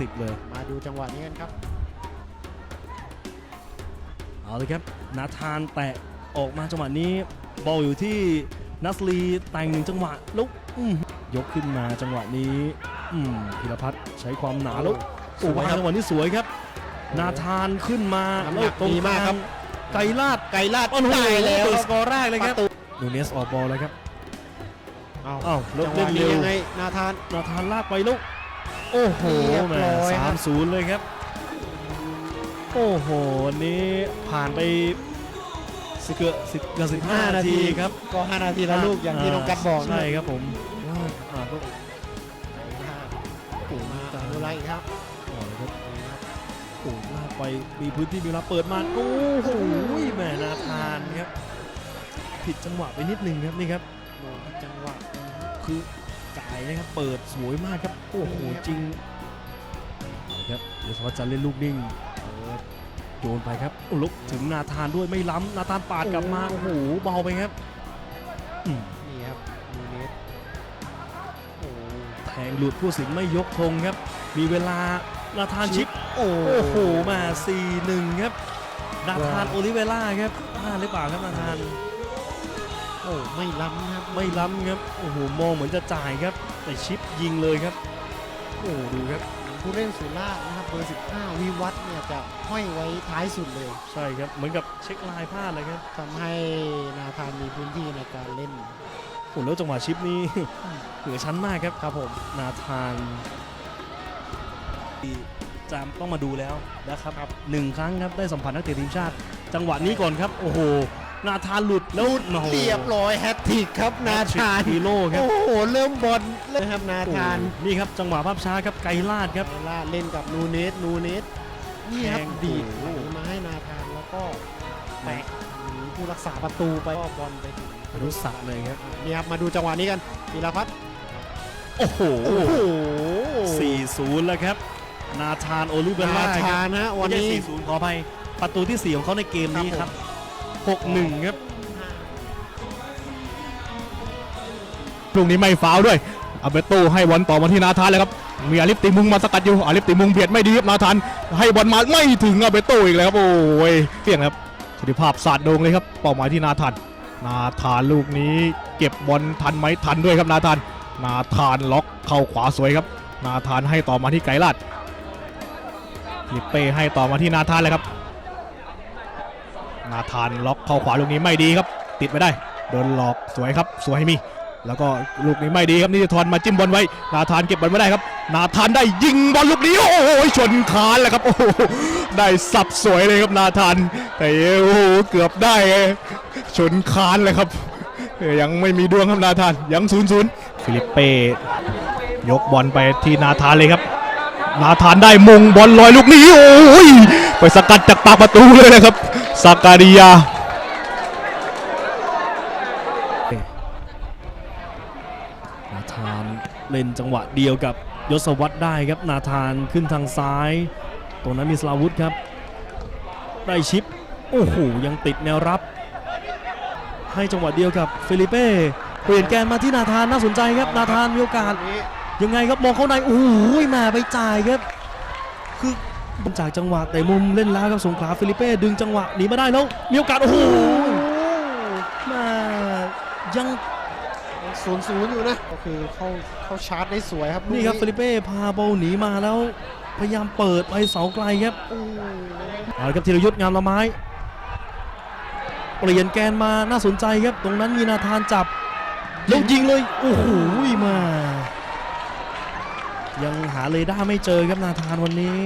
สิบเลย มาดูจังหวะนี้กันครับ เอาเลยครับ นาธานแตะออกมาจังหวะนี้ บอลอยู่ที่นัสลีแต่งหนึ่งจังหวะลุกอื้อยกขึ้นมาจังหวะนี้อืมพิรพัฒน์ใช้ความหนาแล้วสวยโอ้ครับจังหวะนี้สวยครับ นาธานขึ้นมาน้ำหนักแล้วตรงดีมากครับ ไกลลาดไก่ลาดโอ้โหได้แล้วเปิดคสรับกอร์แรกเลยครับประตูนูเนสออกบอลเลยครับเอาอ้าวแล้วจังหเล่วะนนี้เร็วยังไงนาธานนาธานลากไปลูก โอ้โหเรียบแหมร้อยคสารัมบศูนย์เลยครับ โอ้โหวันนี้ผ่านไปสิเกือบสิบเกือบสิบห้า5นาทีครับ ก็5นาทีละลูกอย่างที่น้องกัดบอกนะใช่ครับผมว่าอ่าก็ปู่มาดูไรครับอ่าครับโอ้ลากไปมีพื้นที่มีเวลาเปิดมาโอ้โหแหมนาธานครับ ผิดจังหวะไปนิดนึงครับนี่ครับโอ้จังหวะคือ จ่ายนะครับเปิดสวยมากครับโอ้โหนี่ครับจริงเอาละครับเดี๋ยวสวัสดิ์จะเล่นลูกนิ่งเปิดโยนไปครับโอ้ลุกถึงนาธานด้วยไม่ล้ำนาธานปาดกลับมาโอ้โหเบาไปครับอืมนี่ครับนูเนสโอ้แทงหลุดผู้สิงห์ไม่ยกธงครับ มีเวลานาธานชิปโอ้โอ้โหมา4-1ครับนาธานโอลิเวล่าครับพลาดหรือเปล่าครับนาธาน โอ้ไม่ล้ำนะครับไม่ล้ำครับโอ้โหมองเหมือนจะจ่ายครับ แต่ชิปยิงเลยครับโอ้ดูครับผู้เล่นสุราษฎร์นะครับเบอร์ 15 วิวัฒน์เนี่ยจะห้อยไว้ท้ายสุดเลย ใช่ครับ เหมือนกับเช็คลายพลาดเลยครับทำให้นาธานมีพื้นที่ในการเล่นโอ้แล้วจังหวะชิปนี้เหนือชั้นมากครับครับผมนาธานจามต้องมาดูแล้วนะครับหนึ่งครั้งครับได้สัมผัสนักเตะทีมชาติ จังหวะนี้ก่อนครับ โอ้โห นาธานหลุดแล้วโอ้โหเรียบร้อยแฮตทริกครับนาธานฮีโร่ครับ โอ้โห เริ่มบอลเลยครับนาธานโอ้นี่ครับจังหวะภาพช้าครับไกลลาดครับเวลาเล่นกับนูเนสนูเนสนี่ครับแทงดีดโอ้โหมาให้นาธานแล้วก็แตะผู้รักษาประตูไปก็บอลไปถึงอนุสักเลยครับนี่ครับมาดูจังหวะนี้กันธีรพัฒน์โอ้โหโอ้โห4-0แล้วครับ นาธานโอลิเวนาล่าคธารับนนะวัวันนนี้นี้4-0ขออภัยประตูที่ 4 ของเขาในเกมนี้คครัรับบ 6-1 ครับลูกนี้ไม่ฟาวด้วยอาเบโต้ให้บอลต่อมาที่นาธานเลยครับ มีอาลิฟติมุงมาสกัดอยู่อาลิฟติมุงเบียดไม่ดีครับนาธานให้บอลมาไม่ถึงอาเบโต้อีกแล้วครับโอ้ยเปลี่ยนครับสถิภาพศาสตร์โดงเลยครับเป้าหมายที่นาธานนาธานลูกนี้เก็บบอลทันไหมทันด้วยครับนาธานนาธานล็อกเข้าขวาสวยครับ นาธานให้ต่อมาที่ไกรลาดลิปเป้ให้ต่อมาที่นาธานเลยครับ นาธานล็อกเข้าขวาลูกนี้ไม่ดีครับ ติดไม่ได้โดนหลอกสวยครับสวยให้มี แล้วก็ลูกนี้ไม่ดีครับนิติธรมาจิ้มบอลไว้ นาธานเก็บบอลไม่ได้ครับ นาธานได้ยิงบอลลูกนี้โอ้โหชนคานแล้วครับโอ้โหได้สับสวยเลยครับนาธานแต่โอ้โหเกือบได้ชนคานเลยครับยังไม่มีดวงครับนาธานยังศูนย์ศูนย์ฟิลิปเป้ยกบอลไปที่นาธานเลยครับ นาธานได้มงบอลลอยลูกนี้โอ้ยไปสกัดจากปากประตูเลยนะครับ ซาการิยานาธานเล่นจังหวะเดียวกับยศวัตรได้ครับนาธานขึ้นทางซ้าย ตรงนั้นมีสลาวุธครับ ได้ชิป โอ้โห ยังติดแนวรับ ให้จังหวะเดียวกับเฟลิเป้เปลี่ยนแกนมาที่นาธานน่าสนใจครับ นาธานมีโอกาสยังไงครับมองเข้าในโอ้โหมาไปจ่ายครับ คือ จากจังหวะแต่มุมเล่นแล้วครับสงขลาฟิลิเป้ดึงจังหวะหนีมาได้แล้วมีโอกาสโอ้โหมายังศูนย์ศูนย์อยู่นะก็คือเข้าเข้าชาร์จได้สวยครับนี่ครับฟิลิเป้พาบอลหนีมาแล้วพยายามเปิดไปเสาไกลครับโอ้โหเอาละครับธีรยุทธ์งามละไม้ เปลี่ยนแกนมาน่าสนใจครับ ตรงนั้นมีนาธานจับแล้วยิงเลย โอ้โหมา ยังหาเรดาร์ไม่เจอครับนาธานวันนี้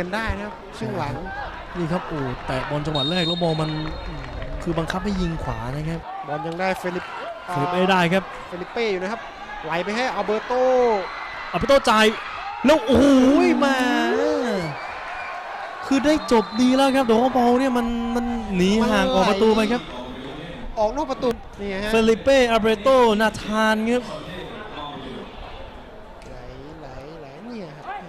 กันได้นะครับช่วงหลังนี่ครับโอ้แตะบอลจังหวะแรกแล้วบอลมันคือบังคับให้ยิงขวานะครับบอลยังได้เฟลิปเฟลิปเป้ได้ครับเฟลิปเป้อยู่นะครับไหลไปให้อัลเบอร์โตเอาไปโต้จ่ายแล้วโอ้โหมา คือได้จบดีแล้วครับแต่ว่าบอลเนี่ยมันมันหนีห่างออกประตูไปครับ ออกนอกประตูนี่ฮะเฟลิเป้อาเบรโตนาธานครับ